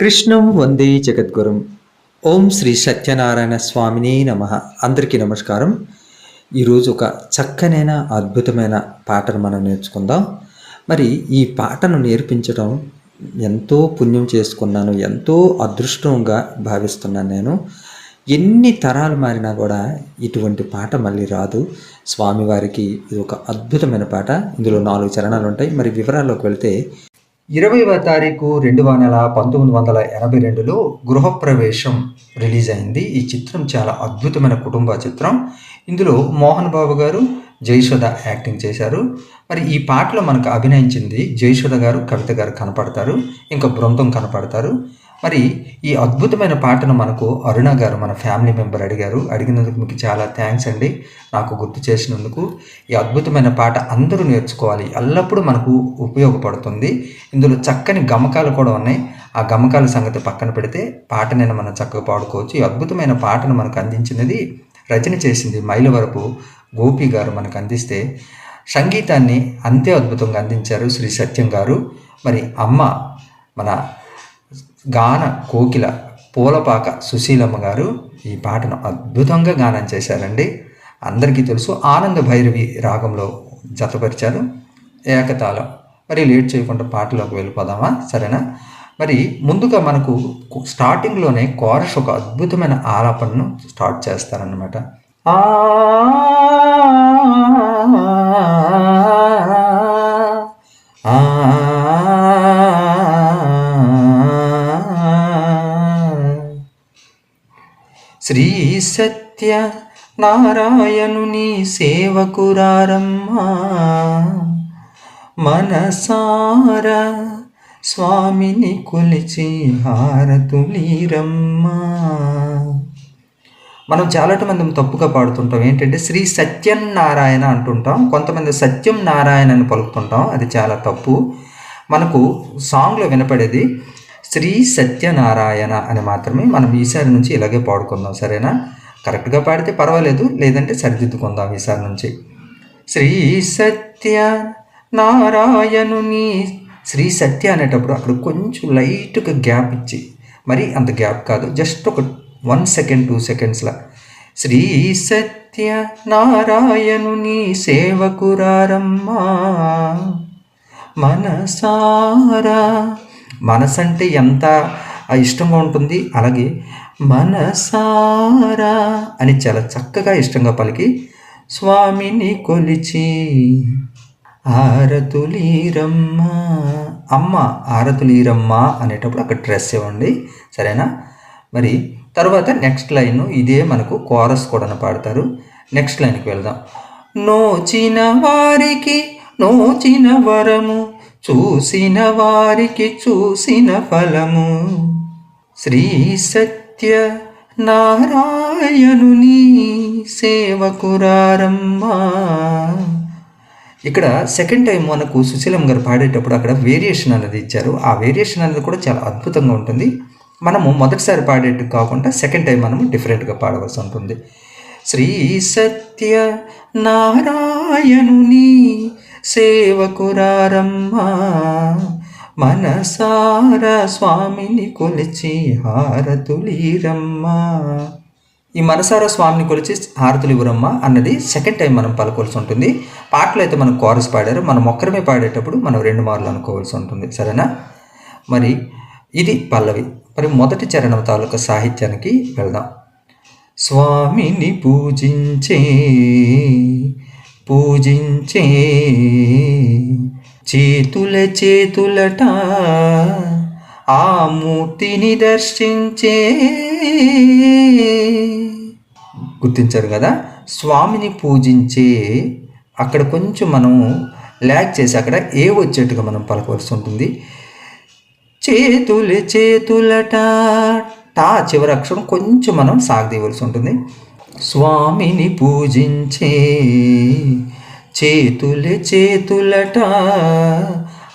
కృష్ణం వందే జగద్గురం. ఓం శ్రీ సత్యనారాయణ స్వామిని నమ. అందరికీ నమస్కారం. ఈరోజు ఒక చక్కనైన అద్భుతమైన పాటను మనం నేర్చుకుందాం. మరి ఈ పాటను నేర్పించడం ఎంతో పుణ్యం చేసుకున్నాను ఎంతో అదృష్టంగా భావిస్తున్నాను నేను. ఎన్ని తరాలు మారినా కూడా ఇటువంటి పాట మళ్ళీ రాదు. స్వామివారికి ఇది ఒక అద్భుతమైన పాట. ఇందులో నాలుగు చరణాలు ఉంటాయి. మరి వివరాల్లోకి వెళ్తే ఇరవైవ తారీఖు రెండవ నెల పంతొమ్మిది వందల ఎనభై రెండులో గృహప్రవేశం రిలీజ్ అయింది. ఈ చిత్రం చాలా అద్భుతమైన కుటుంబ చిత్రం. ఇందులో మోహన్ బాబు గారు జయసుధ యాక్టింగ్ చేశారు. మరి ఈ పాటలో మనకు అభినయించింది జయసుధ గారు కవిత గారు కనపడతారు. ఇంకా బృందం కనపడతారు. మరి ఈ అద్భుతమైన పాటను మనకు అరుణ గారు మన ఫ్యామిలీ మెంబర్ అడిగారు. అడిగినందుకు మీకు చాలా థ్యాంక్స్ అండి. నాకు గుర్తు చేసినందుకు ఈ అద్భుతమైన పాట అందరూ నేర్చుకోవాలి. ఎల్లప్పుడూ మనకు ఉపయోగపడుతుంది. ఇందులో చక్కని గమకాలు కూడా ఉన్నాయి. ఆ గమకాల సంగతి పక్కన పెడితే పాటనైనా మనం చక్కగా పాడుకోవచ్చు. ఈ అద్భుతమైన పాటను మనకు అందించినది రచన చేసింది మైలవరపు గోపి గారు మనకు అందిస్తే సంగీతాన్ని అంతే అద్భుతంగా అందించారు శ్రీ సత్యం గారు. మరి అమ్మ మన గాన కోకిల పూలపాక సుశీలమ్మ గారు ఈ పాటను అద్భుతంగా గానం చేశారండి అందరికీ తెలుసు ఆనంద భైరవి రాగంలో జతపరిచారు ఏకతాళం మరి లేట్ చేయకుండా పాటలోకి వెళ్ళిపోదామా సరేనా మరి ముందుగా మనకు స్టార్టింగ్లోనే కోరస్ ఒక అద్భుతమైన ఆలాపనను స్టార్ట్ చేస్తారనమాట ఆ శ్రీ సత్య నారాయణుని సేవకురారమ్మా మనసార స్వామిని కొలిచి హారతులీరమ్మా మనం చాలా మంది తప్పుగా పాడుతుంటాం. ఏంటంటే శ్రీ సత్యం నారాయణ అంటుంటాం. కొంతమంది సత్యం నారాయణ అని పలుకుతుంటాం. అది చాలా తప్పు. మనకు సాంగ్లో వినపడేది శ్రీ సత్యనారాయణ అని మాత్రమే మనం ఈసారి నుంచి ఇలాగే పాడుకుందాం సరేనా? కరెక్ట్గా పాడితే పర్వాలేదు లేదంటే సరిదిద్దుకుందాం ఈసారి నుంచి. శ్రీ సత్య నారాయణుని శ్రీ సత్య అనేటప్పుడు అక్కడ కొంచెం లైట్గా గ్యాప్ ఇచ్చి మరి అంత గ్యాప్ కాదు జస్ట్ ఒక వన్ సెకండ్ టూ సెకండ్స్లా. శ్రీ సత్య నారాయణుని సేవకురారమ్మా మనసారా మనసు అంటే ఎంత ఇష్టంగా ఉంటుంది? అలాగే మనసారా అని చాలా చక్కగా ఇష్టంగా పలికి స్వామిని కొలిచి ఆరతులీరమ్మ. అమ్మ ఆరతులీరమ్మ అనేటప్పుడు అక్కడ డ్రెస్ ఇవ్వండి సరేనా? మరి తర్వాత నెక్స్ట్ లైన్ ఇదే మనకు కోరస్ కూడా పాడతారు. నెక్స్ట్ లైన్కి వెళ్దాం. నోచిన వారికి నోచిన వరము చూసిన వారికి చూసిన ఫలము. శ్రీ సత్య నారాయణుని సేవకురారమ్మా ఇక్కడ సెకండ్ టైం మనకు సుశీలం గారు పాడేటప్పుడు అక్కడ వేరియేషన్ అనేది ఇచ్చారు. ఆ వేరియేషన్ అనేది కూడా చాలా అద్భుతంగా ఉంటుంది. మనము మొదటిసారి పాడేట్టు కాకుండా సెకండ్ టైం మనము డిఫరెంట్గా పాడవలసి ఉంటుంది. శ్రీ సత్య నారాయణుని సేవకురారమ్మా మనసార స్వామిని కొలిచి హారతులీరమ్మా. ఈ మనసార స్వామిని కొలిచి హారతులు ఇవ్వరమ్మా అన్నది సెకండ్ టైం మనం పలుకోవాల్సి ఉంటుంది. పాటలు అయితే మనం కోరస్ పాడారు. మనం ఒక్కరమే పాడేటప్పుడు మనం రెండు మార్లు అనుకోవాల్సి ఉంటుంది. సరేనా? మరి ఇది పల్లవి. మరి మొదటి చరణం తాలూకా సాహిత్యానికి వెళ్దాం. స్వామిని పూజించే పూజించే చేతుల చేతులట ఆ మూర్తిని దర్శించే. గుర్తించారు కదా? స్వామిని పూజించే. అక్కడ కొంచెం మనం ల్యాక్ చేసి అక్కడ ఏ వచ్చేట్టుగా మనం పలకవలసి ఉంటుంది? చేతుల చేతులట. టా చివరి అక్షరం కొంచెం మనం సాగదీయవలసి ఉంటుంది. స్వామిని పూజించే చేతుల చేతులట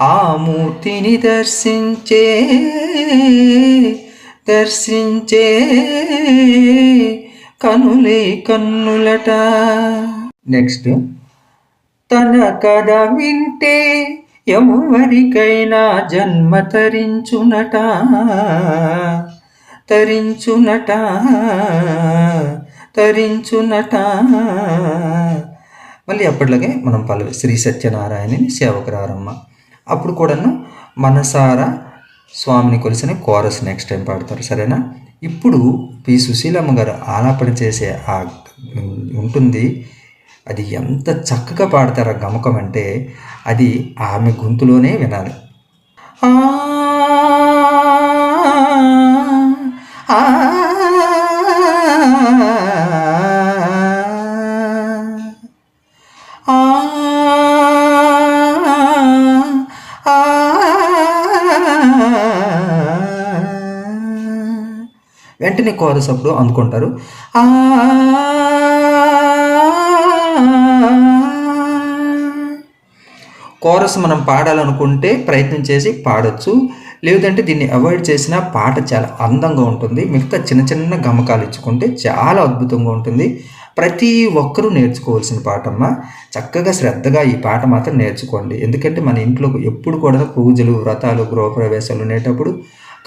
ఆ మూర్తిని దర్శించే దర్శించే కనులే కన్నులట. నెక్స్ట్ తన కథ వింటే ఎవరికైనా జన్మ తరించునట తరించునట. తరించునట మళ్ళీ అప్పట్లాగే మనం పల్లవి శ్రీ సత్యనారాయణని సేవకురారమ్మ అప్పుడు కూడాను మనసారా స్వామిని కొలిసిన కోరస్ నెక్స్ట్ టైం పాడతారు సరేనా ఇప్పుడు పి సుశీలమ్మ గారు ఆలాపన చేసే ఆ ఉంటుంది అది ఎంత చక్కగా పాడతారు ఆ గమకం అంటే అది ఆమె గొంతులోనే వినాలి ఆ ఆ వెంటనే కోరస్ అప్పుడు అందుకుంటారు. ఆ కోరస్ మనం పాడాలనుకుంటే ప్రయత్నం చేసి పాడొచ్చు. లేదంటే దీన్ని అవాయిడ్ చేసిన పాట చాలా అందంగా ఉంటుంది. మిగతా చిన్న చిన్న గమకాలు ఇచ్చుకుంటే చాలా అద్భుతంగా ఉంటుంది. ప్రతి ఒక్కరూ నేర్చుకోవాల్సిన పాటమ్మ. చక్కగా శ్రద్ధగా ఈ పాట మాత్రం నేర్చుకోండి. ఎందుకంటే మన ఇంట్లో ఎప్పుడు కూడా పూజలు వ్రతాలు గృహప్రవేశాలు ఉండేటప్పుడు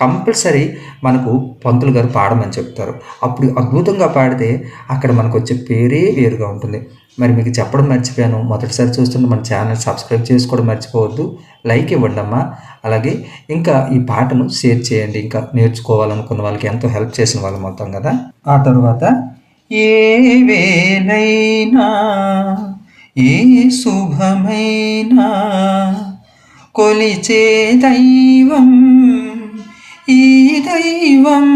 కంపల్సరీ మనకు పంతులు గారు పాడమని చెప్తారు. అప్పుడు అద్భుతంగా పాడితే అక్కడ మనకు వచ్చే పేరే వేరుగా ఉంటుంది. మరి మీకు చెప్పడం మర్చిపోయాను. మొదటిసారి చూస్తుంటే మన ఛానల్ సబ్స్క్రైబ్ చేసుకోవడం మర్చిపోవద్దు. లైక్ ఇవ్వండి అమ్మా. అలాగే ఇంకా ఈ పాటను షేర్ చేయండి. ఇంకా నేర్చుకోవాలనుకున్న వాళ్ళకి ఎంతో హెల్ప్ చేసిన వాళ్ళు మొత్తం కదా. ఆ తర్వాత ఏ వేలైనా ఏ శుభమైనా కొలిచే దైవం దైవం.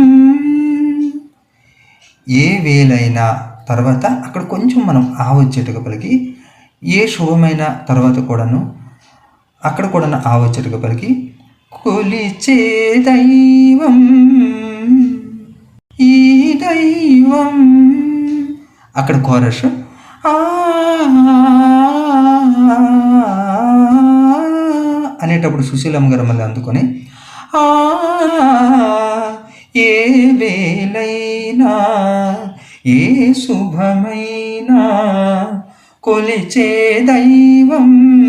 ఏ వేలైనా తర్వాత అక్కడ కొంచెం మనం ఆ వచ్చేట్టుగా పలికి ఏ శుభమైన తర్వాత కూడాను అక్కడ కూడా ఆ వచ్చేట్టుగా పలికి కొలిచే దైవం. ఈ దైవం. అక్కడ కోరస్ అనేటప్పుడు సుశీలమ్మ గారు మళ్ళీ అందుకొని శుభమైనా కొలిచే దైవం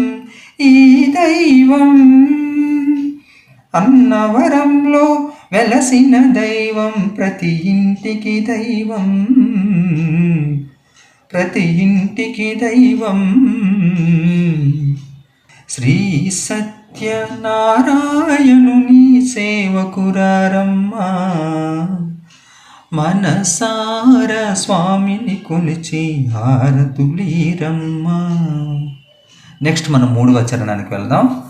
ఈ దైవం. అన్నవరంలో వెలసిన దైవం ప్రతి ఇంటికి దైవం. ప్రతి ఇంటికి దైవం. శ్రీ సత్యనారాయణుని సేవకురారమ్మా. మనసార స్వామిని కొలిచి హారతులీరమ్మ. నెక్స్ట్ మనం మూడవ చరణానికి వెళ్దాం.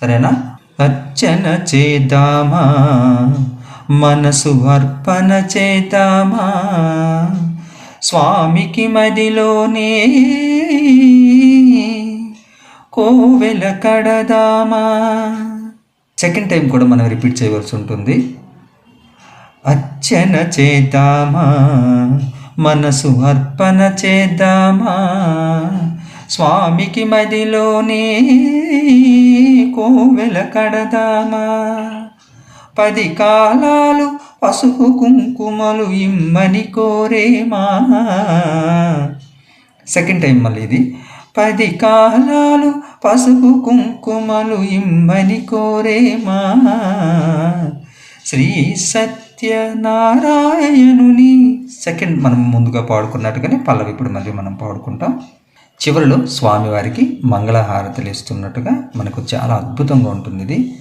సరేనా? అర్చన చేద్దామా? మనసు అర్పణ చేద్దామా? స్వామికి మదిలోనే కోవెల కడదామా? సెకండ్ టైం కూడా మనం రిపీట్ చేయవలసి ఉంటుంది. అర్చన చేద్దామా? మనసు అర్పణ చేద్దామా? స్వామికి మదిలోనే కోవెల కడదామా? పది కాలాలు పసుపు కుంకుమలు ఇమ్మని కోరేమా? సెకండ్ టైం మళ్ళీ ఇది. పది కాలాలు పసుపు కుంకుమలు ఇమ్మని కోరేమా? శ్రీ సత్యనారాయణుని సెకండ్ మనం ముందుగా పాడుకున్నట్టుగానే పల్లవి ఇప్పుడు మళ్ళీ మనం పాడుకుంటాం. చివరిలో స్వామివారికి మంగళహారతులు ఇస్తున్నట్టుగా మనకు చాలా అద్భుతంగా ఉంటుంది ఇది.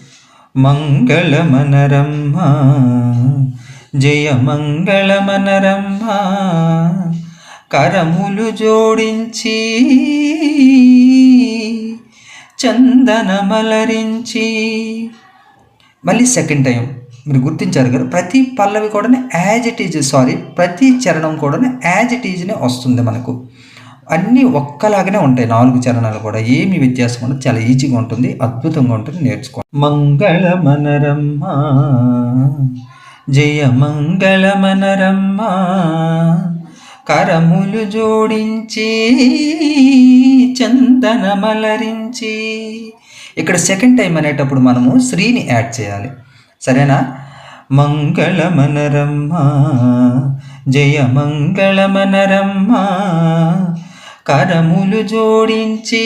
మంగళమనరమ్మ జయ మంగళమనరమ్మ కరములు జోడించి చందనమలరించి మళ్ళీ సెకండ్ టైం మీరు గుర్తించారు కదా ప్రతి పల్లవి కూడా యాజ్ ఇట్ ఈజ్ సారీ ప్రతి చరణం కూడా యాజ్ ఇట్ ఈజ్నే వస్తుంది మనకు. అన్నీ ఒక్కలాగానే ఉంటాయి నాలుగు చరణాలు కూడా. ఏమి వ్యత్యాసం ఉండదు చాలా ఈజీగా ఉంటుంది అద్భుతంగా ఉంటుంది నేర్చుకో. మంగళమనరమ్మ జయ మంగళమనరమ్మ కరములు జోడించి చందనమలరించి ఇక్కడ సెకండ్ టైం అనేటప్పుడు మనము శ్రీని యాడ్ చేయాలి. సరేనా? మంగళమనరమ్మ జయ మంగళమనరమ్మ కరములు జోడించి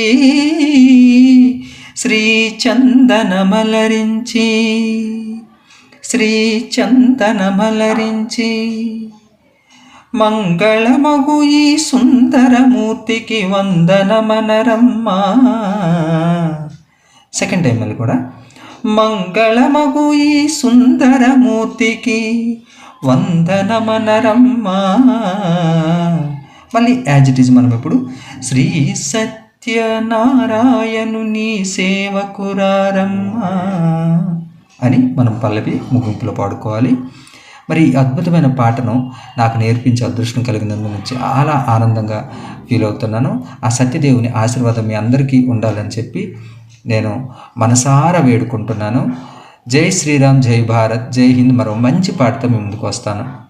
శ్రీ చందనమలరించి శ్రీ చందనమలరించి మంగళమగు ఈ సుందరమూర్తికి వందనమనరమ్మా. సెకండ్ టైం అది కూడా. మంగళమగు ఈ సుందరమూర్తికి వందనమనరమ్మా. మళ్ళీ యాజ్ ఇట్ ఈజ్ మనం ఇప్పుడు శ్రీ సత్యనారాయణుని సేవకురారమ్మా అని మనం పల్లవి ముగింపులో పాడుకోవాలి. మరి ఈ అద్భుతమైన పాటను నాకు నేర్పించే అదృష్టం కలిగినందుకు చాలా ఆనందంగా ఫీల్ అవుతున్నాను. ఆ సత్యదేవుని ఆశీర్వాదం మీ అందరికీ ఉండాలని చెప్పి నేను మనసారా వేడుకుంటున్నాను. జై శ్రీరామ్ జై భారత్ జై హింద్. మరో మంచి పాటతో మీ ముందుకు వస్తాను.